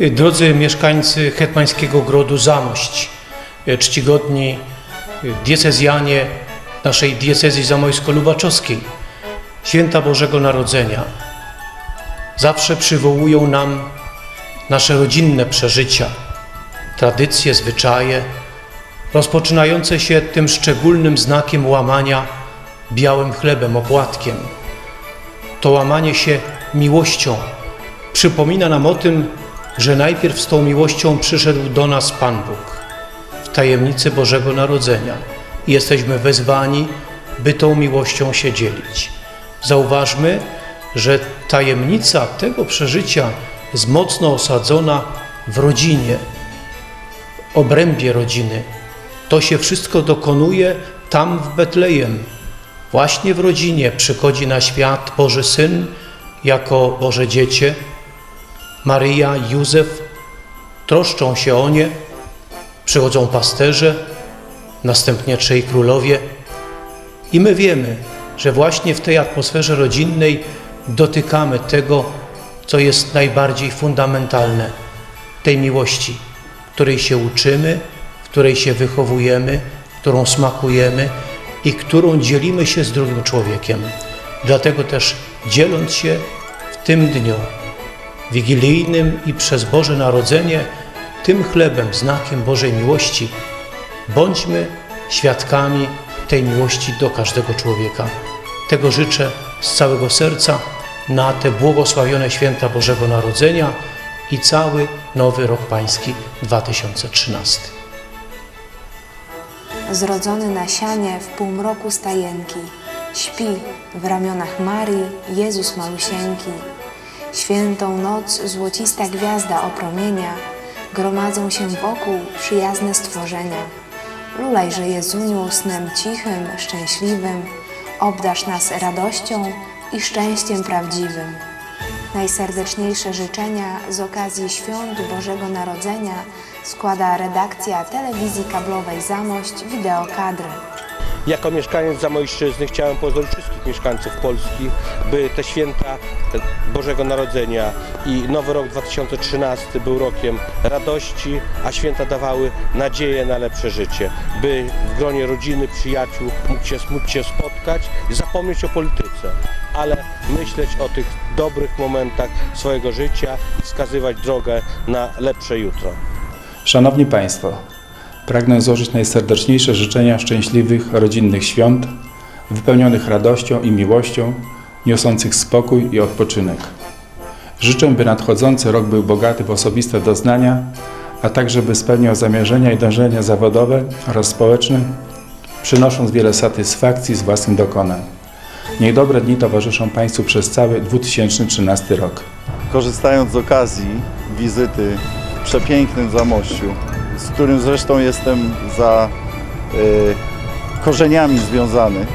Drodzy mieszkańcy hetmańskiego grodu Zamość, czcigodni diecezjanie naszej diecezji zamojsko-lubaczowskiej, święta Bożego Narodzenia, zawsze przywołują nam nasze rodzinne przeżycia, tradycje, zwyczaje, rozpoczynające się tym szczególnym znakiem łamania białym chlebem, opłatkiem. To łamanie się miłością przypomina nam o tym, że najpierw z tą miłością przyszedł do nas Pan Bóg w tajemnicy Bożego Narodzenia jesteśmy wezwani, by tą miłością się dzielić. Zauważmy, że tajemnica tego przeżycia jest mocno osadzona w rodzinie, obrębie rodziny. To się wszystko dokonuje tam w Betlejem. Właśnie w rodzinie przychodzi na świat Boży Syn jako Boże Dziecię. Maryja Józef troszczą się o nie, przychodzą pasterze, następnie trzej królowie. I my wiemy, że właśnie w tej atmosferze rodzinnej dotykamy tego, co jest najbardziej fundamentalne tej miłości, której się uczymy, w której się wychowujemy, którą smakujemy i którą dzielimy się z drugim człowiekiem. Dlatego też dzieląc się w tym dniu wigilijnym i przez Boże Narodzenie tym chlebem, znakiem Bożej miłości, bądźmy świadkami tej miłości do każdego człowieka. Tego życzę z całego serca na te błogosławione święta Bożego Narodzenia i cały nowy rok pański 2013. Zrodzony na sianie w półmroku stajenki, śpi w ramionach Marii Jezus malusieńki. Świętą noc złocista gwiazda opromienia, gromadzą się wokół przyjazne stworzenia. Lulajże Jezuniu snem cichym, szczęśliwym, obdasz nas radością i szczęściem prawdziwym. Najserdeczniejsze życzenia z okazji świąt Bożego Narodzenia składa redakcja telewizji kablowej Zamość Wideokadry. Jako mieszkaniec Zamojszczyzny chciałem pozdrowić mieszkańców Polski, by te święta Bożego Narodzenia i Nowy Rok 2013 był rokiem radości, a święta dawały nadzieję na lepsze życie, by w gronie rodziny, przyjaciół mógł się, mógł się spotkać i zapomnieć o polityce, ale myśleć o tych dobrych momentach swojego życia wskazywać drogę na lepsze jutro. Szanowni Państwo, pragnę złożyć najserdeczniejsze życzenia szczęśliwych, rodzinnych świąt, wypełnionych radością i miłością, niosących spokój i odpoczynek. Życzę, by nadchodzący rok był bogaty w osobiste doznania, a także by spełniał zamierzenia i dążenia zawodowe oraz społeczne, przynosząc wiele satysfakcji z własnych dokonań. Niech dobre dni towarzyszą Państwu przez cały 2013 rok. korzystając z okazji wizyty w przepięknym Zamościu, z którym zresztą jestem za e, korzeniami związany,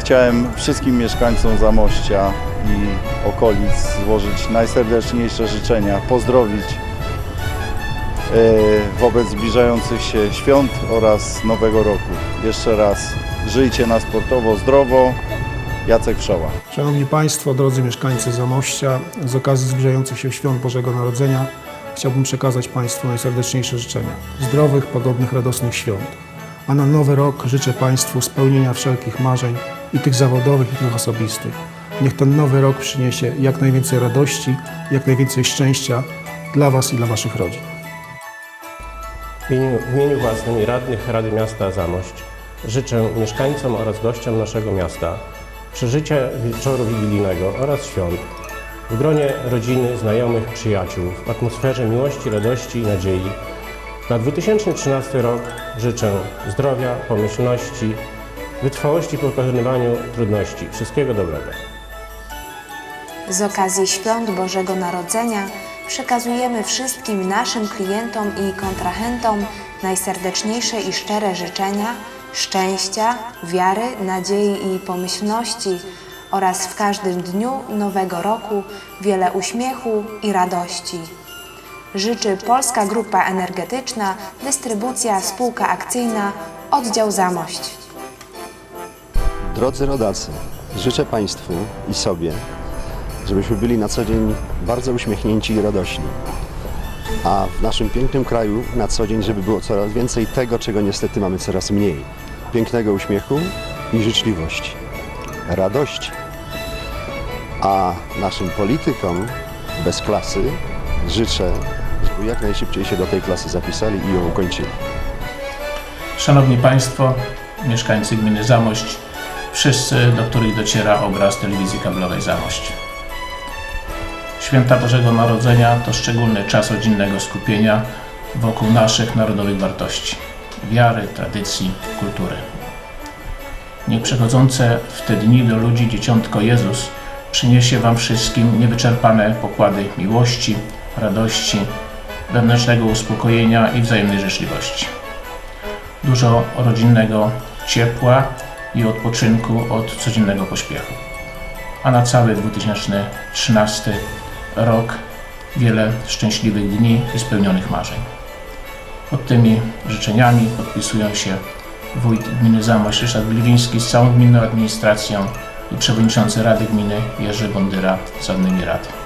chciałem wszystkim mieszkańcom Zamościa i okolic złożyć najserdeczniejsze życzenia, pozdrowić e, wobec zbliżających się świąt oraz Nowego Roku. Jeszcze raz żyjcie na sportowo, zdrowo. Jacek Wszoła. Szanowni Państwo, drodzy mieszkańcy Zamościa, z okazji zbliżających się świąt Bożego Narodzenia chciałbym przekazać Państwu najserdeczniejsze życzenia. Zdrowych, pogodnych, radosnych świąt. A na nowy rok życzę Państwu spełnienia wszelkich marzeń i tych zawodowych, i tych osobistych. Niech ten nowy rok przyniesie jak najwięcej radości, jak najwięcej szczęścia dla Was i dla Waszych rodzin. W imieniu, w imieniu własnym i radnych Rady Miasta Zamość życzę mieszkańcom oraz gościom naszego miasta przeżycia wieczoru wigilijnego oraz świąt w gronie rodziny, znajomych, przyjaciół, w atmosferze miłości, radości i nadziei. Na 2013 rok życzę zdrowia, pomyślności, wytrwałości w pokonywaniu trudności. Wszystkiego dobrego. Z okazji świąt Bożego Narodzenia przekazujemy wszystkim naszym klientom i kontrahentom najserdeczniejsze i szczere życzenia, szczęścia, wiary, nadziei i pomyślności oraz w każdym dniu nowego roku wiele uśmiechu i radości. Życzy Polska Grupa Energetyczna, dystrybucja spółka akcyjna, oddział Zamość. Drodzy rodacy, życzę Państwu i sobie, żebyśmy byli na co dzień bardzo uśmiechnięci i radośni. a w naszym pięknym kraju na co dzień, żeby było coraz więcej tego, czego niestety mamy coraz mniej. Pięknego uśmiechu i życzliwości, radości. A naszym politykom bez klasy życzę, jak najszybciej się do tej klasy zapisali i ją ukończyli. Szanowni Państwo, mieszkańcy gminy Zamość, wszyscy, do których dociera obraz telewizji kablowej Zamość. Święta Bożego Narodzenia to szczególny czas rodzinnego skupienia wokół naszych narodowych wartości wiary, tradycji, kultury. Niech przechodzące w te dni do ludzi dzieciątko Jezus przyniesie Wam wszystkim niewyczerpane pokłady miłości, radości, wewnętrznego uspokojenia i wzajemnej życzliwości dużo rodzinnego ciepła i odpoczynku od codziennego pośpiechu. A na cały 2013 rok wiele szczęśliwych dni i spełnionych marzeń. Pod tymi życzeniami podpisują się wójt gminy Zamość Ryszard Gliwiński z całą gminną administracją i przewodniczący Rady Gminy Jerzy Bondyra z radnymi rad.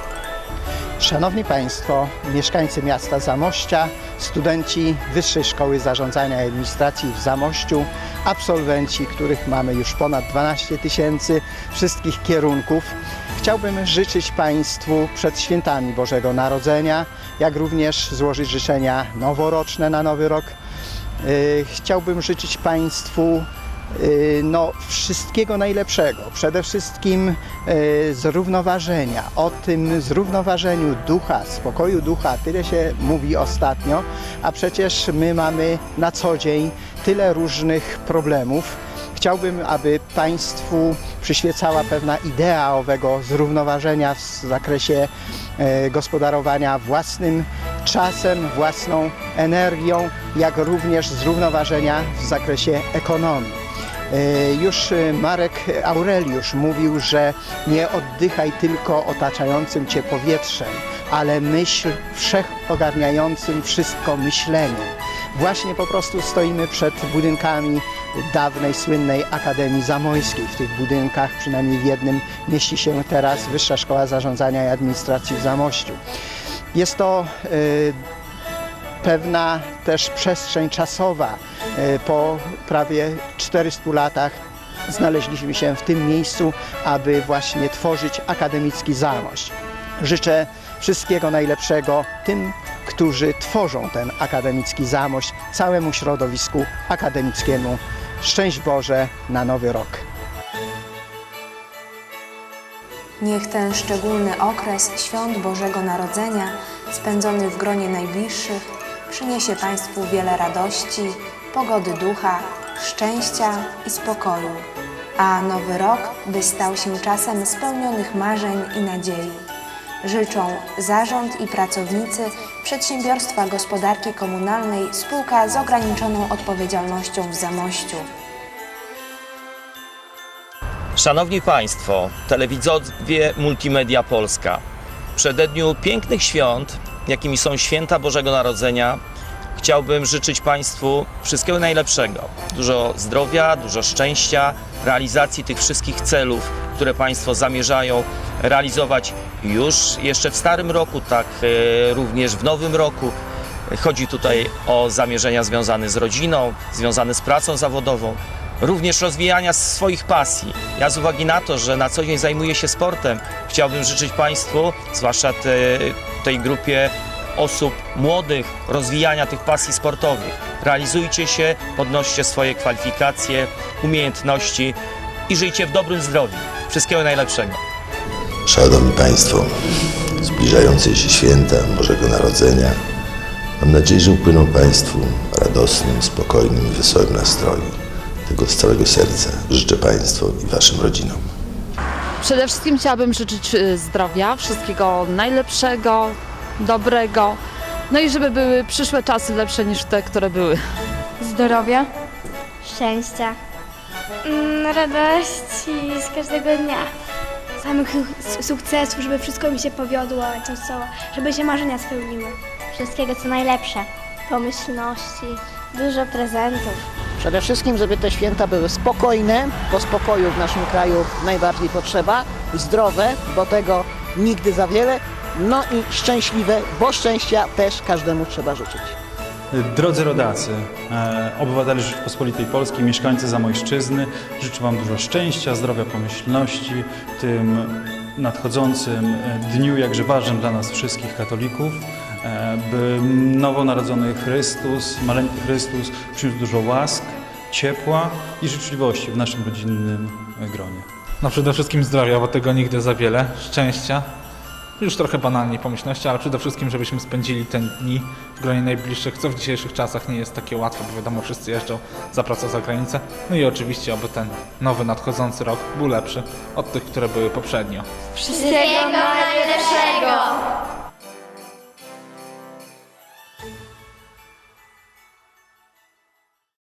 Szanowni Państwo, mieszkańcy miasta Zamościa, studenci Wyższej Szkoły Zarządzania i Administracji w Zamościu, absolwenci, których mamy już ponad 12 tysięcy wszystkich kierunków. Chciałbym życzyć Państwu przed świętami Bożego Narodzenia, jak również złożyć życzenia noworoczne na Nowy Rok. Yy, Chciałbym życzyć Państwu no, wszystkiego najlepszego. Przede wszystkim yy, zrównoważenia. O tym zrównoważeniu ducha, spokoju ducha, tyle się mówi ostatnio, a przecież my mamy na co dzień tyle różnych problemów. Chciałbym, aby Państwu przyświecała pewna idea owego zrównoważenia w zakresie e, gospodarowania własnym czasem, własną energią, jak również zrównoważenia w zakresie ekonomii. E, Już e, Marek Aureliusz mówił, że nie oddychaj tylko otaczającym cię powietrzem, ale myśl wszechogarniającym wszystko myśleniem. Właśnie po prostu stoimy przed budynkami dawnej, słynnej Akademii Zamojskiej. W tych budynkach, przynajmniej w jednym, mieści się teraz Wyższa Szkoła Zarządzania i Administracji w Zamościu. Jest to e, pewna też przestrzeń czasowa. E, Po prawie 400 latach znaleźliśmy się w tym miejscu, aby właśnie tworzyć akademicki Zamość. Życzę wszystkiego najlepszego tym, którzy tworzą ten akademicki Zamość, całemu środowisku akademickiemu. Szczęść Boże na Nowy Rok. Niech ten szczególny okres świąt Bożego Narodzenia, spędzony w gronie najbliższych, przyniesie Państwu wiele radości, pogody ducha, szczęścia i spokoju, a nowy rok by stał się czasem spełnionych marzeń i nadziei. Życzą zarząd i pracownicy Przedsiębiorstwa Gospodarki Komunalnej Spółka z ograniczoną odpowiedzialnością w Zamościu. Szanowni Państwo, telewidzowie Multimedia Polska, w przededniu pięknych świąt, jakimi są święta Bożego Narodzenia, chciałbym życzyć Państwu wszystkiego najlepszego. Dużo zdrowia, dużo szczęścia, realizacji tych wszystkich celów, które Państwo zamierzają realizować już jeszcze w starym roku, tak e, również w nowym roku. Chodzi tutaj o zamierzenia związane z rodziną, związane z pracą zawodową, również rozwijania swoich pasji. Ja z uwagi na to, że na co dzień zajmuję się sportem, chciałbym życzyć Państwu, zwłaszcza te, tej grupie osób młodych, rozwijania tych pasji sportowych. Realizujcie się, podnoście swoje kwalifikacje, umiejętności i żyjcie w dobrym zdrowiu. Wszystkiego najlepszego. Szanowni Państwo, zbliżające się święta Bożego Narodzenia, mam nadzieję, że upłyną Państwu radosnym, spokojnym i wesołym nastroju. Tego z całego serca życzę Państwu i Waszym rodzinom. Przede wszystkim chciałabym życzyć y, zdrowia, wszystkiego najlepszego, dobrego. No i żeby były przyszłe czasy lepsze niż te, które były. Zdrowia, szczęścia, mm, radości z każdego dnia. Samych su- sukcesów, żeby wszystko mi się powiodło, co, żeby się marzenia spełniły. Wszystkiego co najlepsze. Pomyślności, dużo prezentów. Przede wszystkim, żeby te święta były spokojne, bo spokoju w naszym kraju najbardziej potrzeba, zdrowe, bo tego nigdy za wiele no i szczęśliwe, bo szczęścia też każdemu trzeba życzyć. Drodzy rodacy, e, obywatele Rzeczypospolitej Polskiej, mieszkańcy Zamojszczyzny, życzę Wam dużo szczęścia, zdrowia, pomyślności w tym nadchodzącym e, dniu, jakże ważnym dla nas wszystkich katolików, by nowonarodzony Chrystus, maleńki Chrystus przyniósł dużo łask, ciepła i życzliwości w naszym rodzinnym e, gronie. No przede wszystkim zdrowia, bo tego nigdy za wiele, szczęścia, już trochę banalnie pomyślności, ale przede wszystkim, żebyśmy spędzili te dni w gronie najbliższych, co w dzisiejszych czasach nie jest takie łatwe, bo wiadomo, wszyscy jeżdżą za pracę za granicę. No i oczywiście, aby ten nowy, nadchodzący rok był lepszy od tych, które były poprzednio. Wszystkiego najlepszego!